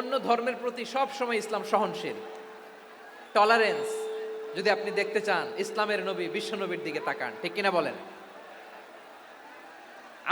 অন্য ধর্মের প্রতি সব সময় ইসলাম সহনশীল। টলারেন্স যদি আপনি দেখতে চান, ইসলামের নবী, বিশ্ব নবীর দিকে তাকান, ঠিক কিনা বলেন?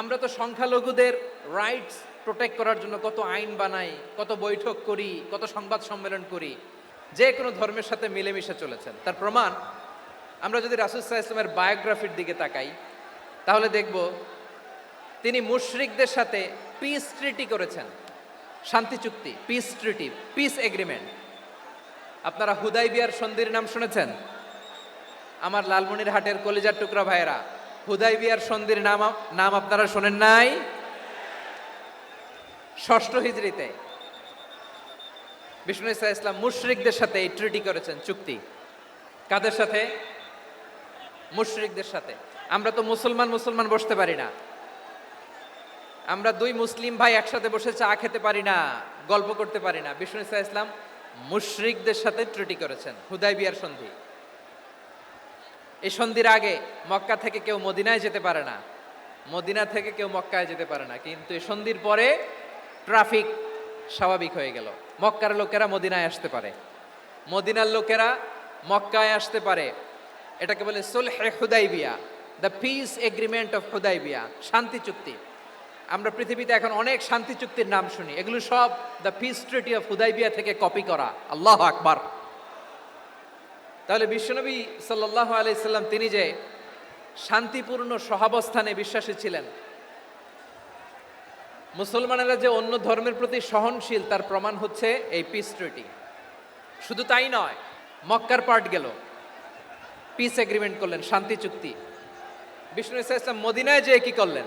আমরা তো সংখ্যালঘুদের রাইটস প্রোটেক্ট করার জন্য কত আইন বানাই, কত বৈঠক করি, কত সংবাদ সম্মেলন করি, যে কোনো ধর্মের সাথে মিলেমিশে চলেছেন। তার প্রমাণ, আমরা যদি রাসুসাহ ইসলামের বায়োগ্রাফির দিকে তাকাই, তাহলে দেখব তিনি মুশরিকদের সাথে পিস ট্রিটি করেছেন। শান্তি চুক্তি পিস ট্রিটি পিস এগ্রিমেন্ট আপনারা হুদাই বিয়ার সন্ধির নাম শুনেছেন? আমার লালমনির হাটের কলিজার টুকরা ভাইয়েরা, হুদাই বিয়ার সন্ধির নাম নাম আপনারা শোনেন নাই? ষষ্ঠ হিজড়িতে বিষ্ণু ইসা ইসলাম মুশরিকদের সাথে এই ট্রিটি করেছেন চুক্তি। কাদের সাথে? মুশরিকদের সাথে। আমরা তো মুসলমান মুসলমান বসতে পারি না। আমরা দুই মুসলিম ভাই একসাথে বসে চা খেতে পারি না, গল্প করতে পারি না। বিষ্ণু ইসা ইসলাম মুশরিকদের সাথে ত্রুটি করেছেন, হুদাই বিয়ার সন্ধি। এই সন্ধির আগে মক্কা থেকে কেউ মদিনায় যেতে পারে না, মদিনা থেকে কেউ মক্কায় যেতে পারে না। কিন্তু এই সন্ধির পরে ট্রাফিক স্বাভাবিক হয়ে গেল। মক্কার লোকেরা মদিনায় আসতে পারে। মদিনার লোকেরা মক্কায় আসতে পারে। এটাকে বলে সুলহে Hudaibiya, the peace agreement of Hudaibiya, শান্তি চুক্তি। আমরা পৃথিবীতে এখন অনেক শান্তি চুক্তির নাম শুনি। এগুলো সব the peace treaty of Hudaibiya থেকে কপি করা। আল্লাহ আকবার। তাহলে বিশ্বনবী সাল্লাহ আলাইসাল্লাম তিনি যে শান্তিপূর্ণ সহাবস্থানে বিশ্বাসী ছিলেন, মুসলমানেরা যে অন্য ধর্মের প্রতি সহনশীল, তার প্রমাণ হচ্ছে এই পিস ট্রিটি শুধু তাই নয়, মক্কার পার্ট গেল। পিস এগ্রিমেন্ট করলেন, শান্তি চুক্তি। বিষ্ণু ইসলাম মদিনায় যে কি করলেন?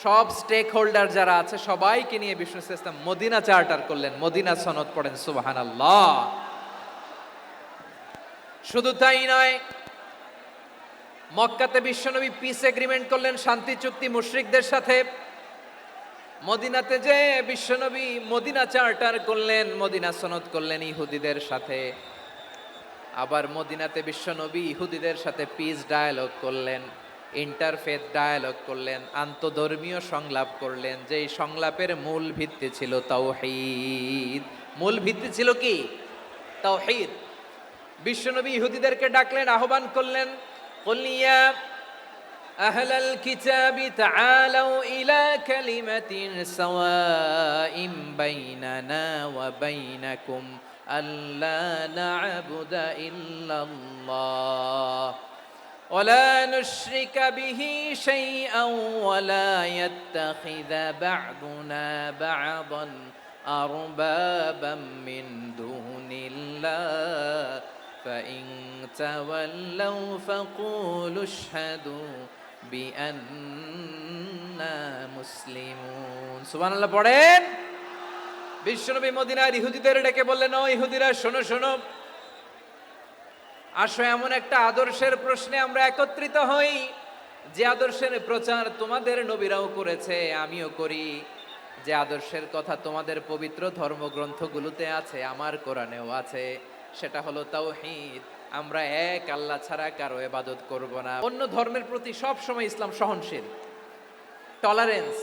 সব স্টেক হোল্ডার যারা আছে, সবাইকে নিয়ে বিষ্ণু ইসা ইসলাম মদিনা চার্টার করলেন, মদিনা সনদ পড়েন সুবাহান আল্লাহ শুধু তাই নয়, মক্কাতে বিশ্বনবী পিস এগ্রিমেন্ট করলেন, শান্তি, চুক্তি, মুশরিকদের সাথে। মদিনাতে যে বিশ্বনবী মদিনা চার্টার করলেন, মদিনা সনদ করলেন ইহুদিদের সাথে। আবার মদিনাতে বিশ্বনবী ইহুদিদের সাথে পিস ডায়ালগ করলেন। ইন্টারফেথ ডায়ালগ করলেন আন্তধর্মীয় সংলাপ করলেন যেই সংলাপের মূল ভিত্তি ছিল তাওহীদ মূল ভিত্তি ছিল কি তাওহীদ বিশ্বনবী ইহুদিদেরকে ডাকলেন আহ্বান করলেন قل يا أهل الكتاب تعالوا إلى كلمة سواء بيننا وبينكم ألا نعبد إلا الله ولا نشرك به شيئا ولا يتخذ بعضنا بعضا أربابا من دون الله فإن تولوا فقولوا اشهدوا بأننا مسلمون سبحان الله পড়েন বিশ্বনবী মদিনার ইহুদিদের ডেকে বললেন ও ইহুদিরা শোনো শোনো আসো, এমন একটা আদর্শের প্রশ্নে আমরা একত্রিত হই। যে আদর্শের প্রচার তোমাদের নবীরাও করেছে, আমিও করি। যে আদর্শের কথা তোমাদের পবিত্র ধর্মগ্রন্থগুলোতে আছে, আমার কোরআনেও আছে, সেটা হলো তাওহীদ। আমরা এক, আল্লাহ ছাড়া কারও এবাদত করব না। অন্য ধর্মের প্রতি সব সময় ইসলাম সহনশীল। টলারেন্স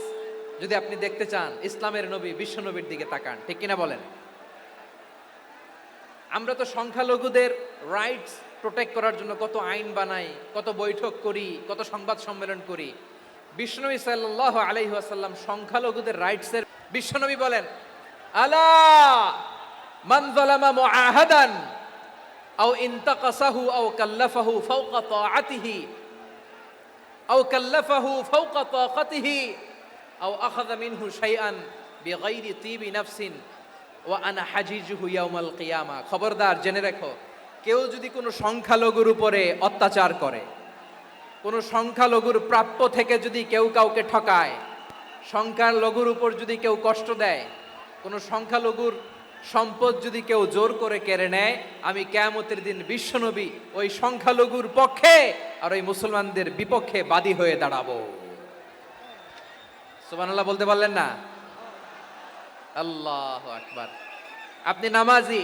যদি আপনি দেখতে চান, ইসলামের নবী, বিশ্ব নবীর দিকে তাকান, ঠিক কিনা বলেন? আমরা তো সংখ্যালঘুদের রাইটস প্রোটেক্ট করার জন্য কত আইন বানাই, কত বৈঠক করি, কত সংবাদ সম্মেলন করি। বিষ্ণবী সাল্লাহ আসাল্লাম সংখ্যালঘুদের রাইটসের বিশ্বনবী বলেন, আলা মান যালামা মুআহাদান আও ইনতাকাসাহু আও কাল্লাফাহু ফাওকা তাআতিহি, আও কাল্লাফাহু ফাওকা তাকাতিহি, আও আখাযা মিনহু শাইআন বিগাইরি তিবি নাফসিন, ওয়া আনা হাজিজুহু ইয়াউমাল কিয়ামা। খবরদার, জেনে রাখো কেউ যদি কোনো সংখ্যালঘুর উপরে অত্যাচার করে, কোনো সংখ্যালঘুর প্রাপ্য থেকে যদি কেউ কাউকে ঠকায়, সংখ্যালঘুর উপর যদি কেউ কষ্ট দেয়, কোনো সংখ্যালঘুর সম্পদ যদি কেউ জোর করে কেড়ে নেয়, আমি কেয়ামতের দিন বিশ্বনবী ওই সংখ্যালঘুর পক্ষে আর ওই মুসলমানদের বিপক্ষে বাদী হয়ে দাঁড়াবো। সুবহানাল্লাহ বলতে পারলেন না? আল্লাহ আকবার। আপনি নামাজি?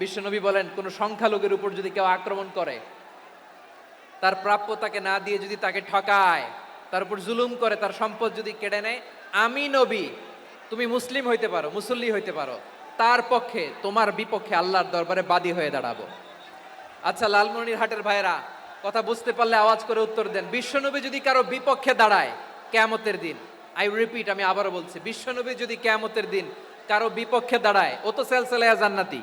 বিশ্বনবী বলেন, কোন সংখ্যালঘুর উপর যদি কেউ আক্রমণ করে, তার প্রাপ্য তাকে না দিয়ে যদি তাকে ঠকায়, তার উপর জুলুম করে, তার সম্পদ যদি কেড়ে নেয়, আমি নবী, তুমি মুসলিম হইতে পারো, মুসল্লি হইতে পারো, তার পক্ষে, তোমার বিপক্ষে আল্লাহর দরবারে বাদী হয়ে দাঁড়াবো। আচ্ছা লালমনির হাটের ভাইরা কথা বুঝতে পারলে আওয়াজ করে উত্তর দেন। বিশ্বনবী যদি কারও বিপক্ষে দাঁড়ায়, কেয়ামতের দিন আই রিপিট আমি আবারও বলছি, বিশ্বনবী যদি কেয়ামতের দিন কারও বিপক্ষে দাঁড়ায়, ও তো সেলসেলায়া জান্নাতি।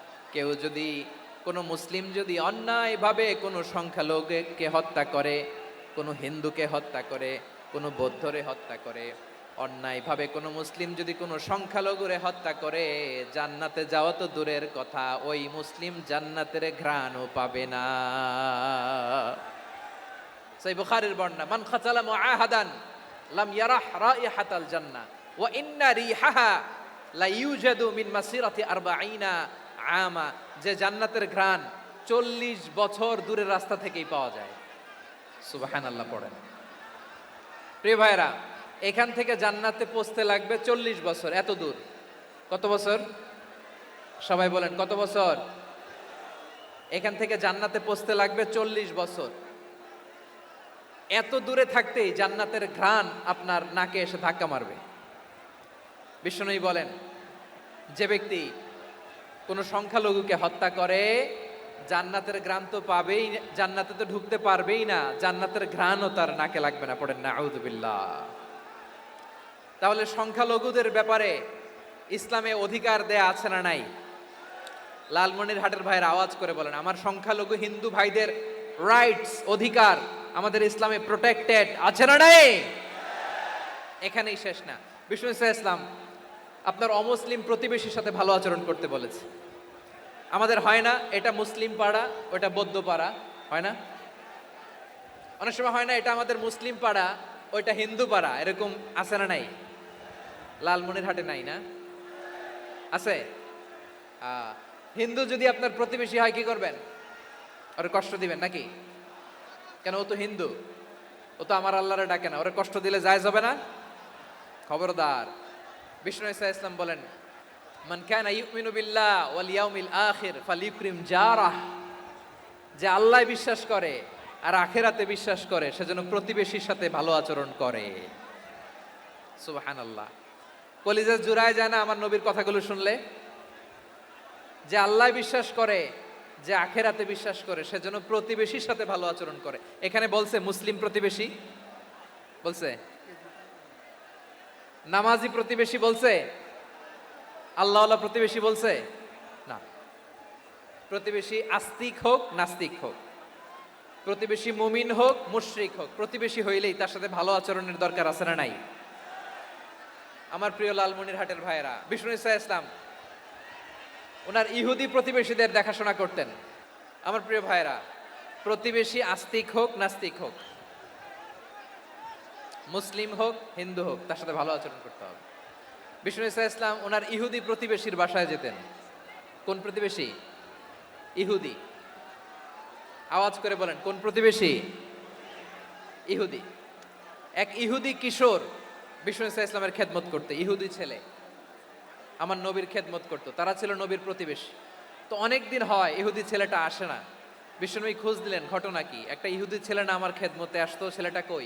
কেউ যদি, কোনো মুসলিম যদি অন্যায়ভাবে কোনো সংখ্যালঘুকে হত্যা করে, কোনো হিন্দুকে হত্যা করে, কোনো বৌদ্ধরে হত্যা করে, অন্যায়ভাবে কোনো মুসলিম যদি কোনো সংখ্যালঘুরে হত্যা করে, জান্নাতে যাওয়া তো দূরের কথা, ওই মুসলিম জান্নাতের ঘ্রাণও পাবে না। সেই বুখারীর বর্ণনা, মান খাচালা মুআহাদান লাম ইয়ারাহ রাইহাতাল জান্নাহ, ওয়া ইন্না রিহাহা লা ইউজাদু মিন মাসিরাতি আরবাঈনা আমা, যে জান্নাতের ঘ্রাণ চল্লিশ বছর দূরের রাস্তা থেকেই পাওয়া যায়। সুবাহান আল্লাহ পড়েন। প্রিয় ভাইরা এখান থেকে জান্নাতে পৌঁছতে লাগবে চল্লিশ বছর, এত দূর। কত বছর? সবাই বলেন, কত বছর? এখান থেকে জান্নাতে পৌঁছতে লাগবে চল্লিশ বছর। এত দূরে থাকতেই জান্নাতের ঘ্রাণ আপনার নাকে এসে ধাক্কা মারবে। বিষ্ণুই বলেন, যে ব্যক্তি কোনো সংখ্যালঘুকে হত্যা করে, জান্নাতের ঘ্রাণ তো পাবেই, জান্নাতে তো ঢুকতে পারবেই না, জান্নাতের ঘ্রাণও তার নাকে লাগবে না, পড়েন না আউদুবিল্লাহ তাহলে সংখ্যালঘুদের ব্যাপারে ইসলামে অধিকার দেয়া আছে না নাই? লালমনির হাটের ভাইয়ের আওয়াজ করে বলেন, আমার সংখ্যালঘু হিন্দু ভাইদের রাইটস অধিকার আমাদের ইসলামে প্রোটেক্টেড আছে না নাই? এখানেই শেষ না। বিষ্ণু ইসলাম আপনার অমুসলিম প্রতিবেশীর সাথে ভালো আচরণ করতে বলেছে। আমাদের হয় না, এটা মুসলিম পাড়া, ওটা বৌদ্ধ পাড়া, হয় না? অনেক সময় হয় না, এটা আমাদের মুসলিম পাড়া, ওইটা হিন্দু পাড়া, এরকম আছে না নাই? লালমনির হাটে নাই না? আছে? হিন্দু যদি আপনার প্রতিবেশী হয়, কি করবেন? ওরে কষ্ট দিবেন নাকি? কেন, ও তো হিন্দু। ও তো আমার আল্লাহরে ডাকে না, ওরে কষ্ট দিলে যায় যাবে না? খবরদার। বিষ্ণু ইসা ইসলাম বলেন, মান কানা ইউমিনু বিল্লাহ ওয়াল ইয়াউমিল আখির ফালিউকরিম জারাহ। যে আল্লাহ বিশ্বাস করে আর আখেরাতে বিশ্বাস করে সেজন্য প্রতিবেশীর সাথে ভালো আচরণ করে। সুবহানাল্লাহ। কলিজা জুড়ায় যায় না আমার নবীর কথাগুলো শুনলে? যে আল্লাহ বিশ্বাস করে, যে আখেরাতে বিশ্বাস করে সেজন্য প্রতিবেশীর সাথে ভালো আচরণ করে। এখানে বলছে মুসলিম প্রতিবেশী? বলছে? নামাজি প্রতিবেশী বলছে আল্লাহ প্রতিবেশী বলছে, না। প্রতিবেশী আস্তিক হোক, নাস্তিক হোক। প্রতিবেশী মুমিন হোক, মুশরিক হোক, প্রতিবেশী হইলেই তার সাথে ভালো আচরণের দরকার আছে না নাই? আমার প্রিয় লালমনির হাটের ভাইয়েরা, বিষ্ণু ইসা ইসলাম ওনার ইহুদি প্রতিবেশীদের দেখাশোনা করতেন। আমার প্রিয় ভাইয়েরা, প্রতিবেশী আস্তিক হোক, নাস্তিক হোক মুসলিম হোক, হিন্দু হোক, তার সাথে ভালো আচরণ করতে হবে। বিষ্ণু ইসা ইসলাম ওনার ইহুদি প্রতিবেশীর বাসায় যেতেন। কোন প্রতিবেশী? ইহুদি। আওয়াজ করে বলেন, কোন প্রতিবেশী? ইহুদি। এক ইহুদি কিশোর বিষ্ণু ইসা ইসলামের খেদমত করতে, ইহুদি ছেলে। আমার নবীর খেদমত করতো, তারা ছিল নবীর প্রতিবেশী। তো অনেক দিন হয়, ইহুদি ছেলেটা আসে না। বিশ্বনবী খোঁজ দিলেন, ঘটনা কি? একটা ইহুদি ছেলে না আমার খেদমতে আসতো, ছেলেটা কই?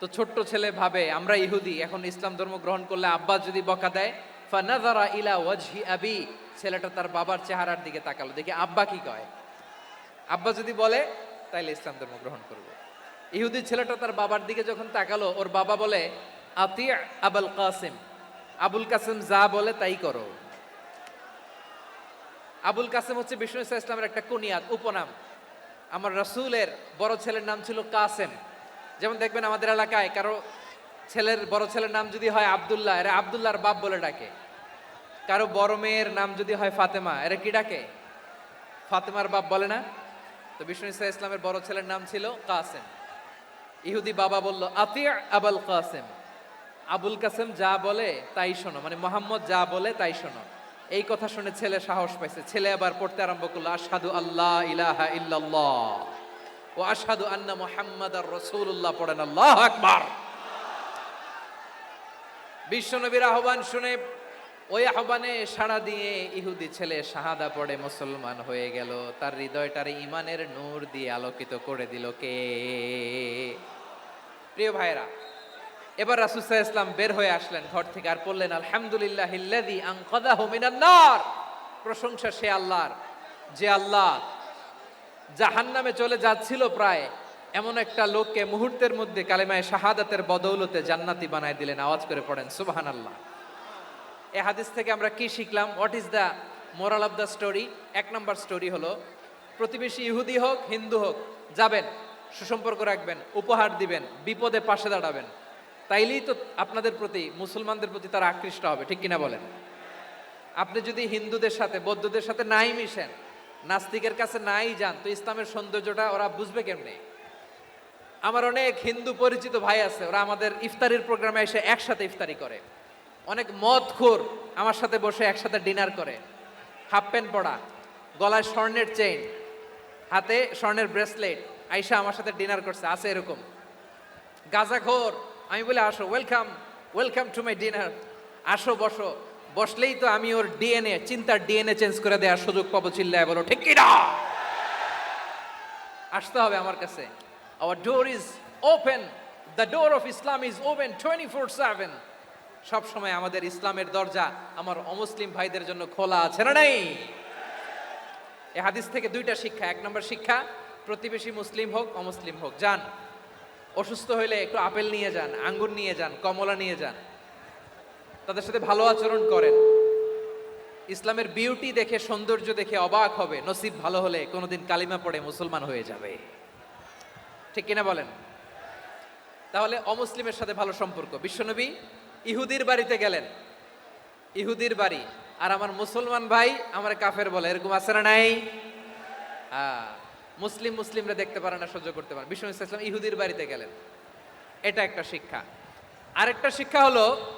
তো ছোট্ট ছেলে ভাবে, আমরা ইহুদি, এখন ইসলাম ধর্ম গ্রহণ করলে আব্বা যদি বকা দেয় ফানাজারা ইলা ওয়াজহি আবি। ছেলেটা তার বাবার চেহারার দিকে তাকালো, দেখি আব্বা কি কয়? আব্বা যদি বলে, তাইলে ইসলাম ধর্ম গ্রহণ করব। ইহুদি ছেলেটা তার বাবার দিকে যখন তাকালো, ওর বাবা বলে আতি আবুল কাসিম। আবুল কাসিম যা বলে তাই করো। আবুল কাসিম হচ্ছে বিষ্ণু ইসলামের একটা কুনিয়াত, উপনাম। আমার রাসূলের বড় ছেলের নাম ছিল কাসেম। যেমন দেখবেন আমাদের এলাকায় কারও ছেলের, বড় ছেলের নাম যদি হয় আব্দুল্লাহ, এরা আব্দুল্লাহর বাপ বলে ডাকে। কারও বড় মেয়ের নাম যদি হয় ফাতেমা, এরা কি ডাকে? ফাতেমার বাপ বলে না? তো বিষ্ণু ইসা ইসলামের বড় ছেলের নাম ছিল কাসেম। ইহুদি বাবা বলল আতিয়া আবুল কাসেম। আবুল কাসেম যা বলে তাই শোনো মানে মোহাম্মদ যা বলে তাই শোনো। এই কথা শুনে ছেলে সাহস পাইছে। ছেলে আবার পড়তে আরম্ভ করল, আশহাদু আল্লাহ ইলাহা ইল্লাল্লাহ। ও আশহাদু আন্না মুহাম্মাদার রাসূলুল্লাহ পড়েন আল্লাহ আকবার। বিশ্বনবীর আহ্বান শুনে ওই আহ্বানে সাড়া দিয়ে ইহুদি ছেলে শাহাদা পড়ে মুসলমান হয়ে গেল। তার হৃদয়টারে ইমানের নূর দিয়ে আলোকিত করে দিল কে? প্রিয় ভাইরা এবার রাসুসাহ ইসলাম বের হয়ে আসলেন ঘর থেকে আর বললেন আলহামদুলিল্লাহ প্রশংসা সে আল্লাহর, যে আল্লাহ জাহান্নামে চলে যাচ্ছিল প্রায়। এমন একটা লোককে মুহূর্তের মধ্যে কালেমায় শাহাদাতের বদৌলতে জান্নাতি বানায় দিলেন। আওয়াজ করে পড়েন সুবাহান আল্লাহ এ হাদিস থেকে আমরা কি শিখলাম? What is the moral of the story এক নম্বর স্টোরি হলো, প্রতিবেশী ইহুদি হোক, হিন্দু হোক, যাবেন, সুসম্পর্ক রাখবেন, উপহার দিবেন, বিপদে পাশে দাঁড়াবেন। তাইলেই তো আপনাদের প্রতি, মুসলমানদের প্রতি তারা আকৃষ্ট হবে, ঠিক কিনা বলেন? আপনি যদি হিন্দুদের সাথে, বৌদ্ধদের সাথে নাই মিশেন নাস্তিকের কাছে নাই যান, তো ইসলামের সৌন্দর্যটা ওরা বুঝবে কেমনে? আমার অনেক হিন্দু পরিচিত ভাই আছে, ওরা আমাদের ইফতারির প্রোগ্রামে এসে একসাথে ইফতারি করে। অনেক মদ খোর আমার সাথে বসে একসাথে ডিনার করে। হাফ প্যান্ট পরা গলায় স্বর্ণের চেইন, হাতে স্বর্ণের ব্রেসলেট, আইসা আমার সাথে ডিনার করছে, আছে এরকম। গাজাখোর, আমি বলে, আসো welcome welcome to my dinner আসো, বসো। বসলেই তো আমি ওর ডিএনএ চিন্তার ডিএনএ চেঞ্জ করে দেওয়ার সুযোগ পাবো চিল্লায় বলো, ঠিক আসতে হবে আমার কাছে। Our door is open the door of Islam is open twenty four seven সবসময় আমাদের ইসলামের দরজা আমার অমুসলিম ভাইদের জন্য খোলা আছে না নাই? এ হাদিস থেকে দুইটা শিক্ষা, এক নম্বর শিক্ষা, প্রতিবেশী মুসলিম হোক, অমুসলিম হোক, যান। অসুস্থ হইলে একটু আপেল নিয়ে যান, আঙ্গুর নিয়ে যান, কমলা নিয়ে যান। তাদের সাথে ভালো আচরণ করেন। ইসলামের বিউটি দেখে, সৌন্দর্য দেখে অবাক হবে। নসিব ভালো হলে কোনোদিন কালিমা পড়ে মুসলমান হয়ে যাবে। ঠিক কিনা বলেন? তাহলে অমুসলিমের সাথে ভালো সম্পর্ক। বিশ্বনবী ইহুদির বাড়িতে গেলেন। ইহুদির বাড়ি। আর আমার মুসলমান ভাই আমার কাফের বলে। এরকম আছে না নাই? মুসলিম মুসলিমরা দেখতে পারে না, সহ্য করতে পারে। বিষ্ণু ইসলাম ইহুদির বাড়িতে গেলেন। এটা একটা শিক্ষা। আরেকটা শিক্ষা হলো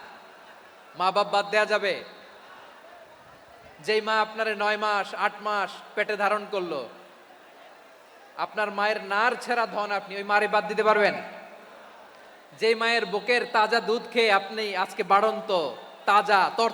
মা বাপ বাদ দেয়া যাবে। যেই মা আপনারে নয় মাস, আট মাস পেটে ধারণ করল, আপনার মায়ের নার ছেঁড়া ধন আপনি ওই মারে বাদ দিতে পারবেন। যে মায়ের বুকের তাজা দুধ খেয়ে আপনি আজকে বাড়ন্ত, তাজা তর